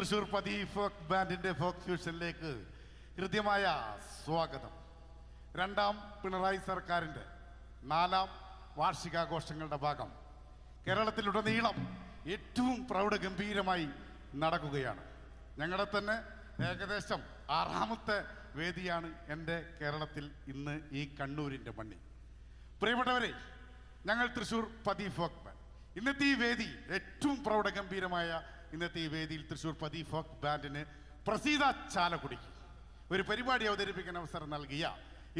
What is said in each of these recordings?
തൃശൂർ പതി folk ബാൻഡിന്റെ folk ഫ്യൂഷനിലേക്ക് ഹൃദ്യമായ സ്വാഗതം. രണ്ടാം പിണറായി സർക്കാരിന്റെ നാലാം വാർഷികാഘോഷങ്ങളുടെ ഭാഗം കേരളത്തിലുടനീളം ഏറ്റവും പ്രൗഢഗംഭീരമായി നടക്കുകയാണ്. ഞങ്ങളുടെ തന്നെ ഏകദേശം ആറാമത്തെ വേദിയാണ് എന്റെ കേരളത്തിൽ ഇന്ന് ഈ കണ്ണൂരിന്റെ മണ്ണിൽ. പ്രിയപ്പെട്ടവരെ ഞങ്ങൾ തൃശ്ശൂർ പതി ഫോക്ക് ബാൻഡ്. ഇന്നത്തെ ഈ വേദി ഏറ്റവും പ്രൗഢഗംഭീരമായ ഇന്നത്തെ ഈ വേദിയിൽ തൃശൂർ പതി ഫോക്ക് ബാൻഡിന് പ്രസീത ചാലക്കുടിക്ക് ഒരു പരിപാടി അവതരിപ്പിക്കാൻ അവസരം നൽകിയ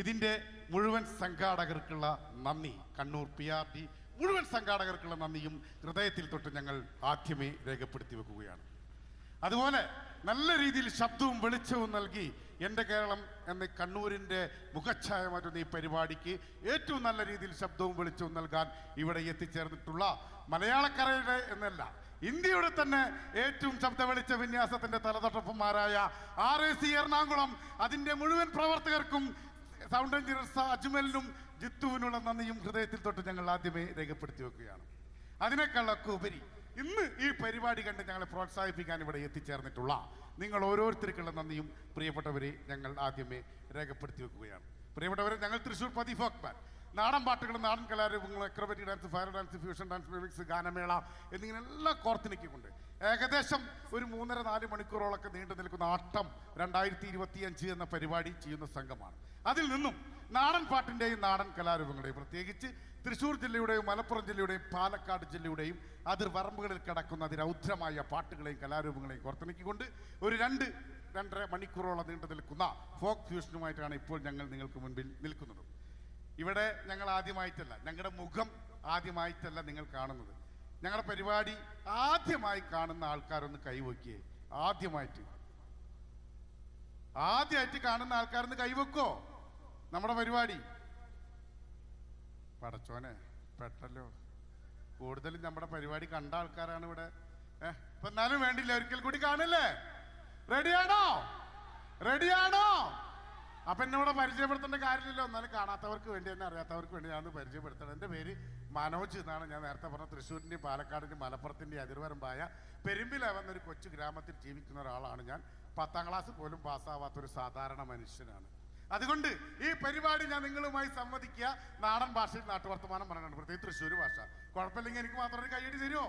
ഇതിന്റെ മുഴുവൻ സംഘാടകർക്കുള്ള നന്ദി. കണ്ണൂർ പി ആർ ഡി മുഴുവൻ സംഘാടകർക്കുള്ള നന്ദിയും ഹൃദയത്തിൽ തൊട്ട് ഞങ്ങൾ ആദ്യമേ രേഖപ്പെടുത്തി വെക്കുകയാണ്. അതുപോലെ നല്ല രീതിയിൽ ശബ്ദവും വെളിച്ചവും നൽകി എന്റെ കേരളം എന്ന കണ്ണൂരിന്റെ മുഖച്ഛായ മാറ്റുന്ന ഈ പരിപാടിക്ക് ഏറ്റവും നല്ല രീതിയിൽ ശബ്ദവും വെളിച്ചവും നൽകാൻ ഇവിടെ എത്തിച്ചേർന്നിട്ടുള്ള മലയാളക്കരയുടെ എന്നല്ല ഇന്ത്യയുടെ തന്നെ ഏറ്റവും ശബ്ദ വെളിച്ച വിന്യാസത്തിന്റെ തലതൊട്ടപ്പന്മാരായ ആർ എ സി എറണാകുളം അതിന്റെ മുഴുവൻ പ്രവർത്തകർക്കും സൗണ്ട് എഞ്ചിനീയർ അജ്മലിനും ജിത്തുവിനുള്ള നന്ദിയും ഹൃദയത്തിൽ തൊട്ട് ഞങ്ങൾ ആദ്യമേ രേഖപ്പെടുത്തി വെക്കുകയാണ്. അതിനേക്കാളൊക്കെ ഉപരി ഇന്ന് ഈ പരിപാടി കണ്ട് ഞങ്ങളെ പ്രോത്സാഹിപ്പിക്കാൻ ഇവിടെ എത്തിച്ചേർന്നിട്ടുള്ള നിങ്ങൾ ഓരോരുത്തർക്കുള്ള നന്ദിയും പ്രിയപ്പെട്ടവരെ ഞങ്ങൾ ആദ്യമേ രേഖപ്പെടുത്തി വെക്കുകയാണ്. പ്രിയപ്പെട്ടവരെ ഞങ്ങൾ തൃശ്ശൂർ പതി നാടൻ പാട്ടുകളും നാടൻ കലാരൂപങ്ങൾ acrobatic dance fire dance fusion dance musics ഗാനമേള എന്നിങ്ങനെ എല്ലാം നിൽക്കുന്നുണ്ട്. ഏകദേശം ഒരു മൂന്നര നാല് മണിക്കൂറോളൊക്കെ നീണ്ടു നിൽക്കുന്ന ആട്ടം രണ്ടായിരത്തി ഇരുപത്തിയഞ്ച് എന്ന പരിപാടി ചെയ്യുന്ന സംഘമാണ്. അതിൽ നിന്നും നാടൻ പാട്ടിന്റെയും നാടൻ കലാരൂപങ്ങളുടെയും പ്രത്യേകിച്ച് തൃശ്ശൂർ ജില്ലയുടെയും മലപ്പുറം ജില്ലയുടെയും പാലക്കാട് ജില്ലയുടെയും അതിർവറമ്പുകളിൽ കിടക്കുന്ന അതിരൗദ്രമായ പാട്ടുകളെയും കലാരൂപങ്ങളെയും കോർത്തിണക്കിക്കൊണ്ട് ഒരു രണ്ട് രണ്ടര മണിക്കൂറോളം നീണ്ടു നിൽക്കുന്ന ഫോക്ക് ഫ്യൂഷനുമായിട്ടാണ് ഇപ്പോൾ ഞങ്ങൾ നിങ്ങൾക്ക് മുൻപിൽ നിൽക്കുന്നത്. ഇവിടെ ഞങ്ങൾ ആദ്യമായിട്ടല്ല ഞങ്ങളുടെ മുഖം ആദ്യമായിട്ടല്ല നിങ്ങൾ കാണുന്നത്. ഞങ്ങളുടെ പരിപാടി ആദ്യമായി കാണുന്ന ആൾക്കാരൊന്ന് കൈവയ്ക്കേ ആദ്യമായിട്ട്. ആദ്യമായിട്ട് കാണുന്ന ആൾക്കാരൊന്ന് കൈവെക്കോ? നമ്മുടെ പരിപാടി. പടച്ചോനെ പെട്ടല്ലോ. കൂടുതലും നമ്മുടെ പരിപാടി കണ്ട ആൾക്കാരാണ് ഇവിടെ. ഏഹ് എന്നാലും വേണ്ടില്ല ഒരിക്കൽ കൂടി കാണില്ലേ? റെഡിയാണോ റെഡിയാണോ അപ്പൊ എന്നോട് പരിചയപ്പെടുത്തേണ്ട കാര്യമില്ലല്ലോ. എന്നാലും കാണാത്തവർക്ക് വേണ്ടി തന്നെ അറിയാത്തവർക്ക് വേണ്ടി ഞാൻ പരിചയപ്പെടുത്തണം. എന്റെ പേര് മനോജ് എന്നാണ് ഞാൻ നേരത്തെ പറഞ്ഞ തൃശ്ശൂരിന്റെയും പാലക്കാടിന്റെയും മലപ്പുറത്തിന്റെയും അതിർവരമ്പായ പെരുമ്പില എന്നൊരു കൊച്ചു ഗ്രാമത്തിൽ ജീവിക്കുന്ന ഒരാളാണ് ഞാൻ. പത്താം ക്ലാസ് പോലും പാസ്സാവാത്ത ഒരു സാധാരണ മനുഷ്യനാണ്. അതുകൊണ്ട് ഈ പരിപാടി ഞാൻ നിങ്ങളുമായി സംവദിക്കുക. നാടൻ ഭാഷയിൽ നാട്ടുവർത്തമാനം പറയണം പ്രത്യേകിച്ച് തൃശ്ശൂർ ഭാഷ. കുഴപ്പമില്ലെങ്കിൽ എനിക്ക് മാത്രം ഒരു കൈയടി തരുമോ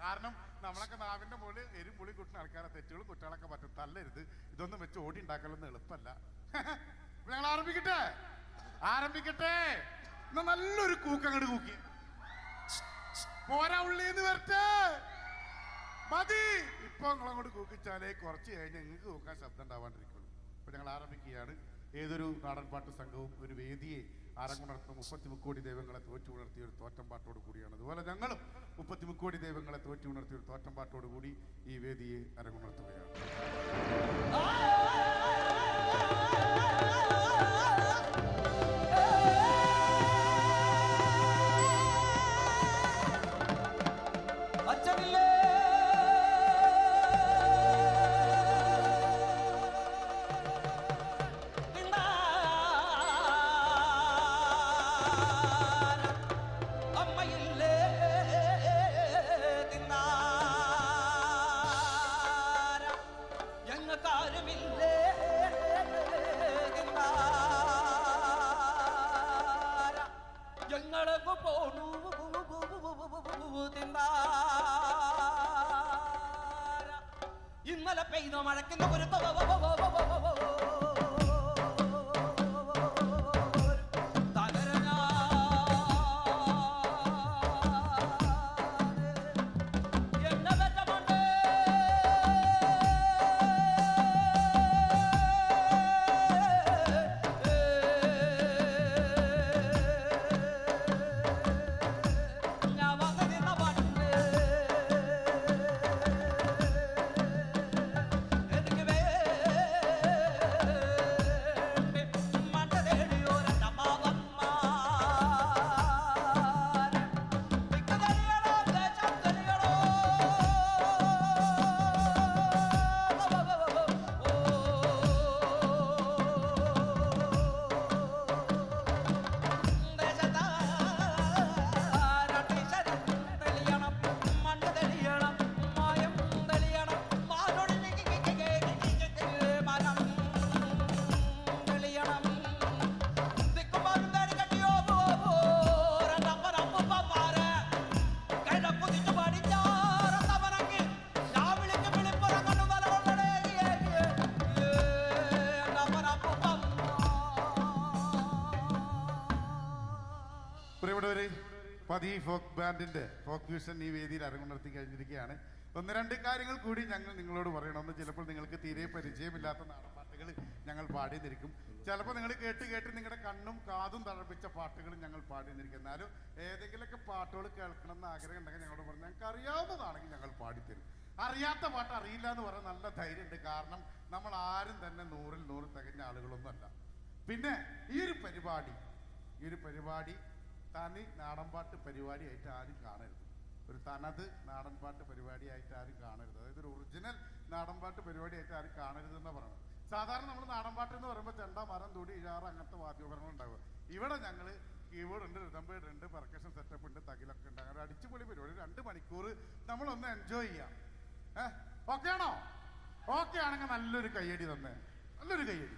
കാരണം നമ്മളൊക്കെ നാവിന്റെ മുകളിൽ എരും പുളി കുട്ടി ആൾക്കാരെ തെറ്റുകളും കുട്ടികളൊക്കെ പറ്റും. തല്ലരുത്. ഇതൊന്നും വെച്ച് ഓടി ഉണ്ടാക്കലൊന്നും എളുപ്പമല്ല ഞങ്ങൾ ആരംഭിക്കട്ടെ? ആരംഭിക്കട്ടെ? എന്നാ നല്ലൊരു കൂക്കങ്ങട് കൂക്കി. പോരാ ഉള്ളിന്ന് വരട്ടെ. മതി. ഇപ്പൊ നിങ്ങളങ്ങോട്ട് കൂക്കിച്ചാലേ കുറച്ച് കഴിഞ്ഞ് നിങ്ങൾക്ക് കൂക്കാൻ ശബ്ദം ഉണ്ടാവാണ്ടിരിക്കുള്ളൂ. അപ്പൊ ഞങ്ങൾ ആരംഭിക്കുകയാണ്. ഏതൊരു നാടൻ പാട്ട് സംഘവും ഒരു വേദിയെ അരങ്ങുണർത്തുന്ന മുപ്പത്തി മുക്കോടി ദൈവങ്ങളെ തോറ്റു ഉണർത്തിയ ഒരു തോറ്റം പാട്ടോട് കൂടിയാണ് അതുപോലെ ഞങ്ങളും മുപ്പത്തി മുക്കോടി ദൈവങ്ങളെ തോറ്റു ഉണർത്തിയ ഒരു തോറ്റം പാട്ടോട് കൂടി ഈ വേദിയെ അരങ്ങുണർത്തുകയാണ് പതി ഫോക്ക് ബാൻഡിന്റെ ഫോക്ക് ഫ്യൂഷൻ ഈ വേദിയിൽ അരങ്ങുണർത്തി കഴിഞ്ഞിരിക്കുകയാണ്. ഒന്ന് രണ്ട് കാര്യങ്ങൾ കൂടി ഞങ്ങൾ നിങ്ങളോട് പറയണമെന്ന് ചിലപ്പോൾ നിങ്ങൾക്ക് തീരെ പരിചയമില്ലാത്ത നാടൻപാട്ടുകൾ ഞങ്ങൾ പാടി നിൽക്കും ചിലപ്പോൾ നിങ്ങൾ കേട്ട് കേട്ട് നിങ്ങളുടെ കണ്ണും കാതും തഴപ്പിച്ച പാട്ടുകൾ ഞങ്ങൾ പാടി നിൽക്കും എന്നാലും ഏതെങ്കിലുമൊക്കെ പാട്ടുകൾ കേൾക്കണം എന്ന് ആഗ്രഹം ഉണ്ടെങ്കിൽ ഞങ്ങളോട് പറഞ്ഞു ഞങ്ങൾക്ക് അറിയാവുന്നതാണെങ്കിൽ ഞങ്ങൾ പാടിത്തരും. അറിയാത്ത പാട്ട് അറിയില്ല എന്ന് പറയാൻ നല്ല ധൈര്യമുണ്ട്. കാരണം നമ്മൾ ആരും തന്നെ നൂറിൽ നൂറ് തികഞ്ഞ ആളുകളൊന്നുമല്ല. പിന്നെ ഈ ഒരു പരിപാടി ഈ ഒരു പരിപാടി തനി നാടൻപാട്ട് പരിപാടിയായിട്ട് ആരും കാണരുത്. ഒരു തനത് നാടൻപാട്ട് പരിപാടിയായിട്ട് ആരും കാണരുത്. അതായത് ഒരു ഒറിജിനൽ നാടൻപാട്ട് പരിപാടിയായിട്ട് ആരും കാണരുത് എന്ന് പറയുന്നത്. സാധാരണ നമ്മൾ നാടൻപാട്ട് എന്ന് പറയുമ്പോൾ ചെണ്ട മരം തൊടി ഇഴാറ് അങ്ങനത്തെ വാദ്യോപകരണങ്ങൾ ഉണ്ടാവുക. ഇവിടെ ഞങ്ങൾ കീബോർഡ് ഉണ്ട് റിതംബേഡ് ഉണ്ട് പെർക്കഷൻ സെറ്റപ്പ് ഉണ്ട് തകിലൊക്കെ ഉണ്ട്. അങ്ങനെ അടിച്ചുപൊളി പരിപാടി. രണ്ട് മണിക്കൂർ നമ്മളൊന്ന് എൻജോയ് ചെയ്യാം. ഏഹ് ഓക്കെ ആണോ? ഓക്കെ ആണെങ്കിൽ നല്ലൊരു കയ്യടി തന്നെ. നല്ലൊരു കയ്യടി.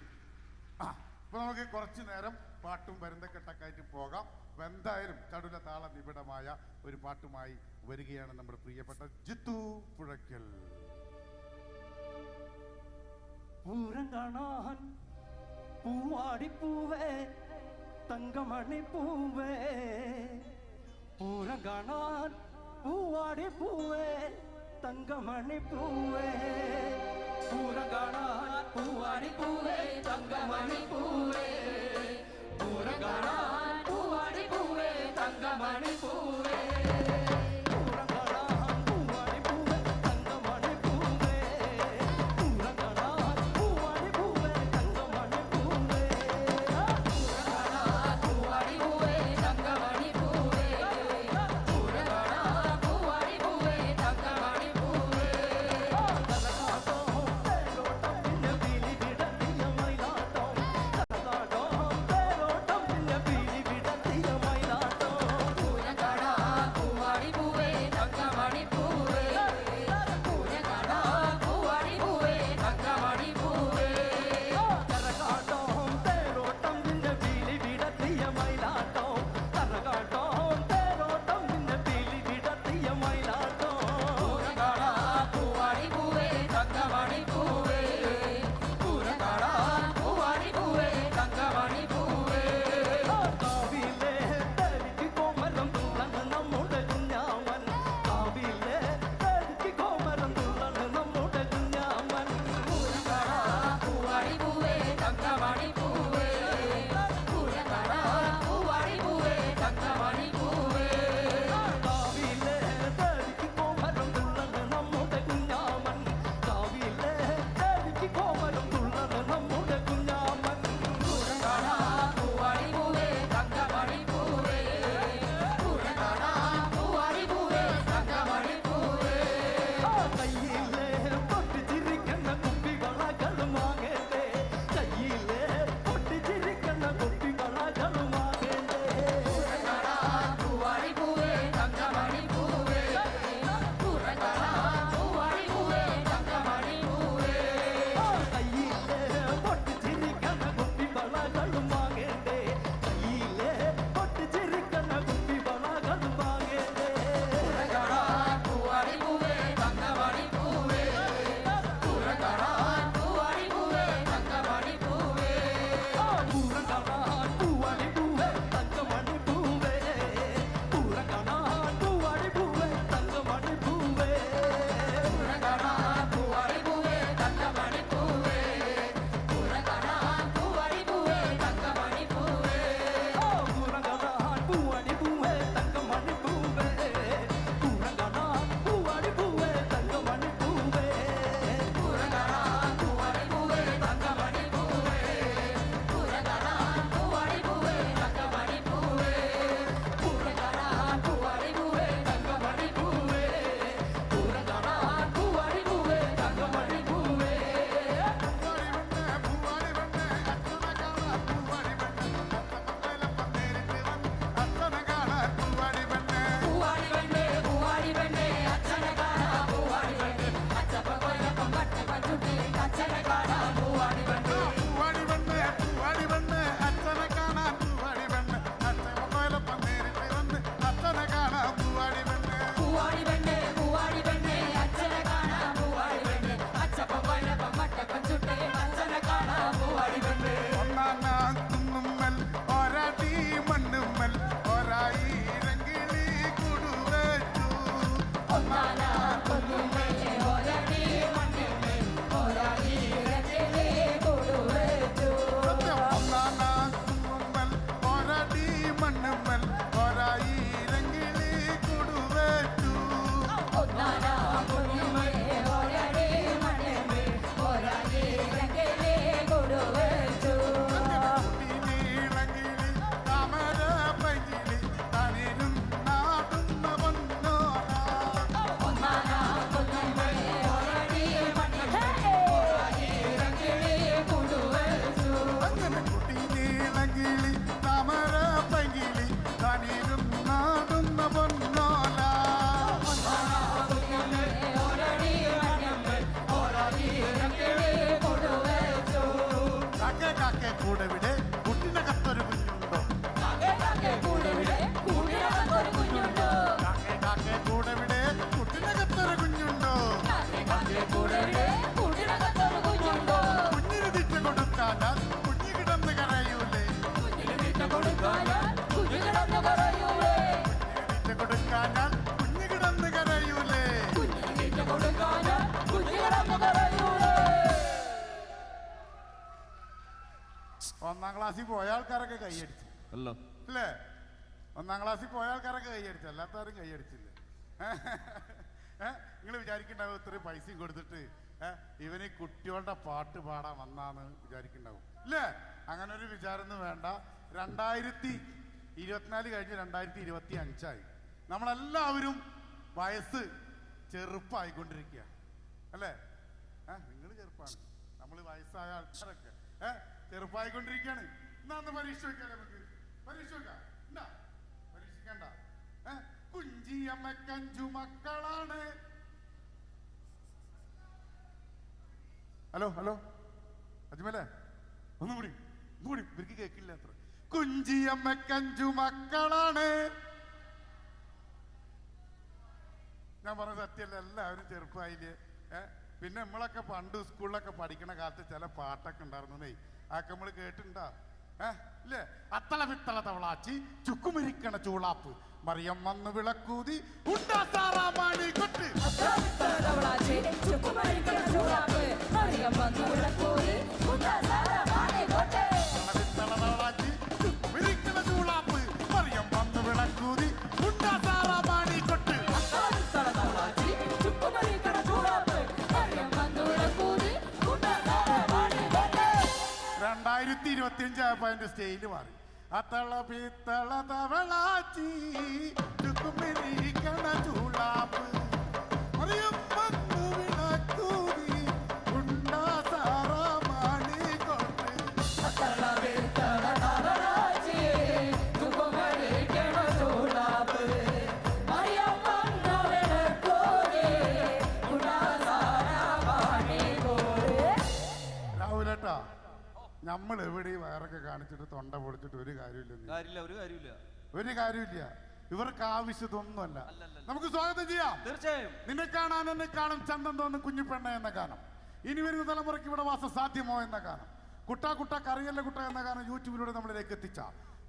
ആ അപ്പൊ നമുക്ക് കുറച്ച് നേരം പാട്ടും പരുന്തക്കെട്ടൊക്കെ ആയിട്ട് പോകാം. എന്തായാലും ചടുല താള നിബിഡമായ ഒരു പാട്ടുമായി വരികയാണ് നമ്മുടെ പ്രിയപ്പെട്ട ജിത്തു പുഴയ്ക്കൽ. പൂരം കാണാൻ പൂവാടിപ്പൂവേ തങ്കമണി പൂവേ പൂരം കാണാൻ പൂവാടിപ്പൂവേ തങ്കമണി പൂവേ പൂരം കാണാൻ പൂവാടിപ്പൂവേ തങ്കമണി പൂവേ പൂരം കാണാൻ പൂവാടി പൂവേ തങ്കമണി പൂവേ അല്ലോ. അല്ലേ? ഒന്നാം ക്ലാസ്സിൽ പോയ ആൾക്കാരൊക്കെ കൈയടിച്ചു അല്ലാത്തവരും കൈയടിച്ചില്ല നിങ്ങൾ വിചാരിക്കണ്ടാവും ഇത്രയും പൈസയും കൊടുത്തിട്ട് ഇവന് കുട്ടികളുടെ പാട്ട് പാടാൻ വന്നാന്ന് വിചാരിക്കണ്ടാവും ഇല്ലേ? അങ്ങനെ ഒരു വിചാരമൊന്നും വേണ്ട. രണ്ടായിരത്തി ഇരുപത്തിനാല് കഴിഞ്ഞ് രണ്ടായിരത്തി ഇരുപത്തി അഞ്ചായി. നമ്മളെല്ലാവരും വയസ്സ് ചെറുപ്പമായിക്കൊണ്ടിരിക്കുക അല്ലേ? നിങ്ങൾ ചെറുപ്പമാണ് നമ്മൾ വയസ്സായ ആൾക്കാരൊക്കെ. ഏഹ് ചെറുപ്പമായിക്കൊണ്ടിരിക്കുകയാണ് എന്നാ ഒന്ന് പരീക്ഷ വെക്കാം നമുക്ക്. പരീക്ഷിക്കണ്ട ഏ? കുഞ്ചിയമ്മക്കഞ്ചു മക്കളാണ് ഹലോ ഹലോ. അജ്മലേ ഒന്നുകൂടി ഒന്നുകൂടി ഒന്നും കൂടി ഇവർക്ക് കേൾക്കില്ല അത്ര. കുഞ്ചിയമ്മക്കഞ്ചു മക്കളാണ് ഞാൻ പറഞ്ഞ സത്യമല്ല എല്ലാവരും ചെറുപ്പമായില്ലേ? ഏ? പിന്നെ നമ്മളൊക്കെ പണ്ട് സ്കൂളിലൊക്കെ പഠിക്കണ കാലത്ത് ചില പാട്ടൊക്കെ ഉണ്ടായിരുന്നേ അതൊക്കെ നമ്മൾ കേട്ടിട്ടുണ്ടാ? ഏ? ഇല്ലേ? അത്തള വിത്തള തവളാച്ചി ചുക്കുമിരിക്കണ ചൂളാപ്പ്. മറിയം വന്ന് വിളക്കൂതി ഉണ്ടാ സാറാമാണി കൊട്ട്. വിത്തള രണ്ടായിരത്തി ഇരുപത്തി അതിന്റെ സ്റ്റൈൽ മാറി. അത്തള പിത്തള തവളാച്ചി ചുക്കുമിരിക്കണ ചൂളാപ്പ്. അറിയും വന്നു നമ്മൾ എവിടെ ഈ വയറൊക്കെ കാണിച്ചിട്ട് തൊണ്ട പൊളിച്ചിട്ട് ഒരു കാര്യമില്ല കാര്യമില്ല ഒരു കാര്യമില്ല. ഒരു കാര്യമില്ല. ഇവർക്ക് ആവശ്യത്തൊന്നുമല്ല നമുക്ക് സ്വാഗതം ചെയ്യാം. തീർച്ചയായും. നിന്നെ കാണാൻ എന്നെ കാണും. ചന്തം തോന്നും കുഞ്ഞിപ്പെണ്ണ എന്ന ഗാനം. ഇനി വരുന്ന തലമുറയ്ക്ക് ഇവിടെ വാസം സാധ്യമോ എന്ന ഗാനം. കുട്ട കുട്ട കറിയല്ല കുട്ട എന്ന ഗാനം യൂട്യൂബിലൂടെ നമ്മളിലേക്ക് എത്തിച്ച.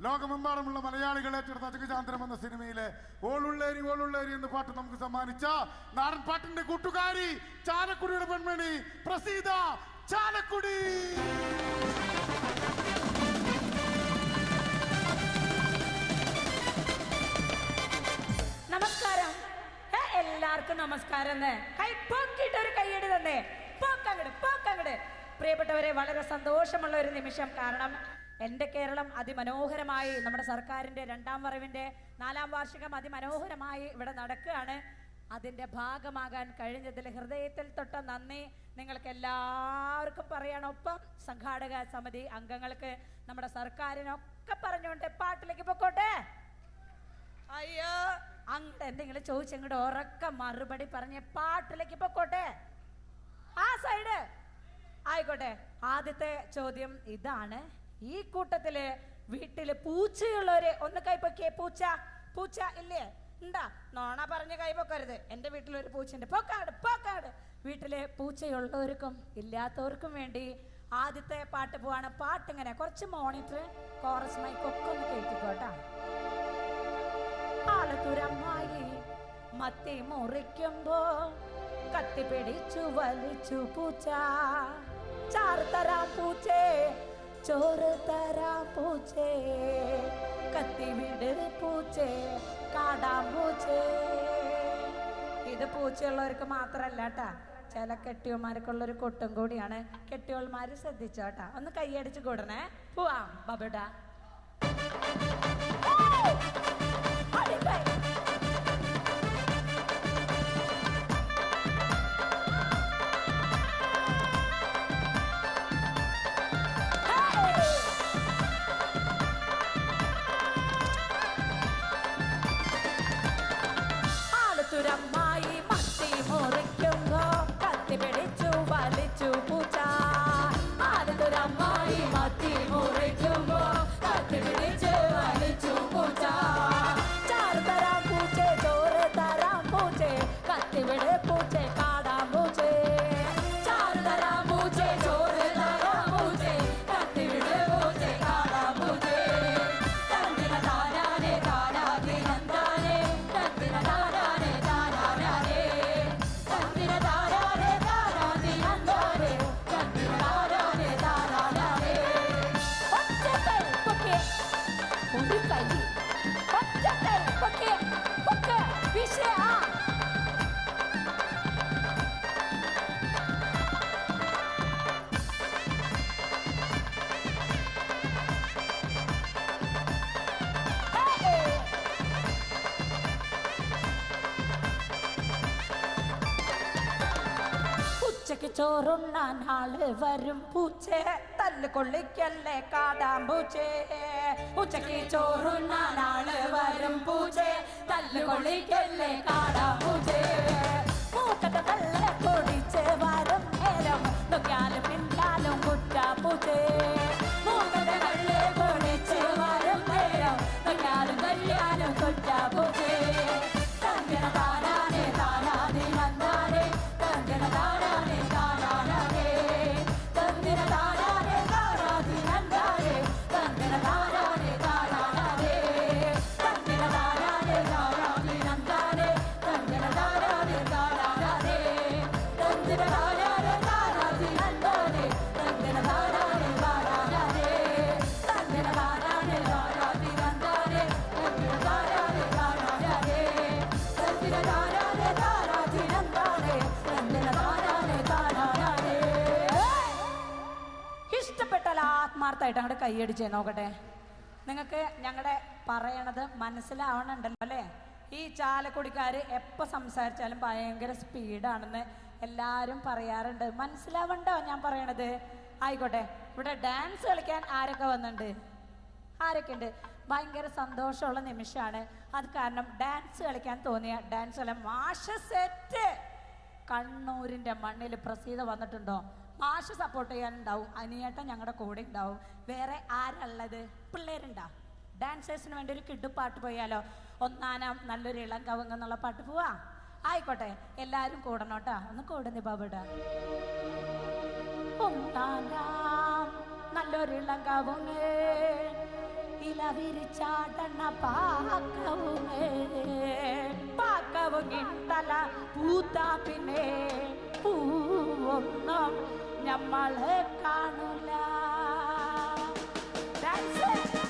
ലോകമെമ്പാടുമുള്ള മലയാളികൾ ഏറ്റെടുത്ത അജഗജാന്തരം എന്ന സിനിമയിലെ ഓളുള്ളേരി ഓളുള്ളേരി എന്ന പാട്ട് നമുക്ക് സമ്മാനിച്ച നാടൻ പാട്ടിന്റെ കൂട്ടുകാരി ചാലക്കുടിയുടെ പെൺമണി പ്രസീത ചാലക്കുടി. എല്ലാവർക്കും കൈ പൊക്കിട്ട് ഒരു കൈയടി തന്നേ. പോക്കങ്ങട് പോക്കങ്ങട്. പ്രിയപ്പെട്ടവരെ വളരെ സന്തോഷമുള്ള ഒരു നിമിഷം കാരണം എന്റെ കേരളം അതിമനോഹരമായി നമ്മുടെ സർക്കാരിന്റെ രണ്ടാം വരവിന്റെ നാലാം വാർഷികം അതിമനോഹരമായി ഇവിടെ നടക്കുകയാണ്. അതിന്റെ ഭാഗമാകാൻ കഴിഞ്ഞതിൽ ഹൃദയത്തിൽ തൊട്ട നന്ദി. നിങ്ങൾക്ക് എല്ലാവർക്കും പറയണം ഒപ്പം സംഘാടക സമിതി അംഗങ്ങൾക്ക് നമ്മുടെ സർക്കാരിനൊക്കെ പറഞ്ഞുകൊണ്ട് പാട്ടിലേക്ക് പൊക്കോട്ടെ. അയ്യോ അങ്ങോട്ട് എന്തെങ്കിലും ചോദിച്ചങ്ങോട്ട് ഉറക്ക മറുപടി പറഞ്ഞ് പാട്ടിലേക്ക് പൊക്കോട്ടെ. ആ സൈഡ് ആയിക്കോട്ടെ. ആദ്യത്തെ ചോദ്യം ഇതാണ്. ഈ കൂട്ടത്തിൽ വീട്ടിൽ പൂച്ചയുള്ളവര് ഒന്ന് കൈപ്പൊക്കിയേ പൂച്ച പൂച്ച ഇല്ലേ? എന്താ? നോണ പറഞ്ഞ് കൈപ്പൊക്കരുത് എന്റെ വീട്ടിലൊരു പൂച്ചയുണ്ട്. പൊക്കാട് പൊക്കാട്. വീട്ടിലെ പൂച്ചയുള്ളവർക്കും ഇല്ലാത്തവർക്കും വേണ്ടി ആദ്യത്തെ പാട്ട് പോവാണ്. പാട്ട് ഇങ്ങനെ കുറച്ച് മോണിറ്റർ കോറസ് മൈക്കൊക്കെ ഒന്ന് കേട്ടിക്കോട്ടാ. ആലത്തുരമ്മായി മത്തി മുറിക്കുമ്പോ കത്തി പിടിച്ചു വലിച്ചു പൂച്ച. ചാറ് തരാം പൂച്ചേ ചോറ് തരാം പൂച്ചേ കത്തി വിട് പൂച്ചേ കാടാം പൂച്ചേ. ഇത് പൂച്ചയുള്ളവർക്ക് മാത്രല്ല കേട്ടാ ചില കെട്ടിയോന്മാർക്കുള്ളൊരു കൊട്ടും കൂടിയാണ്. കെട്ടിയോൾമാർ ശ്രദ്ധിച്ചോട്ടാ ഒന്ന് കൈയടിച്ച് കൂടണേ. പോവാം ബബിട ഉച്ചയ്ക്ക് ചോറുണ്ണാൻ ആൾ വരും പൂച്ചേ തല്ല് കൊള്ളിക്കല്ലേ കാടാം പൂച്ചേ ഉച്ചയ്ക്ക് ചോറുണ്ണാൻ ആൾ വരും പൂച്ചേ തല്ല് കൊള്ളിക്കല്ലേ കാടാം പൂച്ചേ മൂക്കത്തെ തല്ല കൊടിച്ച് വരും നേരം നോക്കിയാലും പിന്നാലും കുറ്റ പൂച്ചേ. മൂക്കത്തെ തല്ല കൊടിച്ച് വരും നേരം നോക്കിയാലും കല്യാണം കുറ്റ ആത്മാർത്ഥമായിട്ട് അങ്ങോട്ട് കൈയടിച്ചേ. നോക്കട്ടെ. നിങ്ങൾക്ക് ഞങ്ങളുടെ പറയണത് മനസ്സിലാവണുണ്ടല്ലോ അല്ലേ? ഈ ചാലക്കുടിക്കാർ എപ്പോൾ സംസാരിച്ചാലും ഭയങ്കര സ്പീഡാണെന്ന് എല്ലാവരും പറയാറുണ്ട്. മനസ്സിലാവണ്ടോ ഞാൻ പറയണത്? ആയിക്കോട്ടെ. ഇവിടെ ഡാൻസ് കളിക്കാൻ ആരൊക്കെ വന്നിട്ടുണ്ട് ആരൊക്കെ ഉണ്ട് ഭയങ്കര സന്തോഷമുള്ള നിമിഷമാണ്. അത് കാരണം ഡാൻസ് കളിക്കാൻ തോന്നിയ ഡാൻസ് കളിക്കാൻ മാഷ സെറ്റ്. കണ്ണൂരിന്റെ മണ്ണിൽ പ്രസീത വന്നിട്ടുണ്ടോ? മാഷ് സപ്പോർട്ട് ചെയ്യാനുണ്ടാവും. അനിയേട്ടൻ ഞങ്ങളുടെ കൂടെ ഉണ്ടാവും. വേറെ ആരുള്ളത്? പിള്ളേരുണ്ടാ? ഡാൻസേഴ്സിന് വേണ്ടി ഒരു കിഡ് പാട്ട് പോയാലോ? ഒന്നാനാം നല്ലൊരു ഇളം കവുങ്ങ് എന്നുള്ള പാട്ട് പോവാ? ആയിക്കോട്ടെ. എല്ലാരും കൂടണോട്ടാ. ഒന്ന് കൂടുന്നു ബാബുട ഒന്നാനാം നല്ലൊരിളം കവുങ്ങ്. ഇല വിരിച്ചാടണ പാക്കവുങ്ങ്. തല പൂത്താ പിന്നെ. പൂവൊന്നും നമ്മളെ കാണൂല. ഡാൻസ് ഒന്നാനാം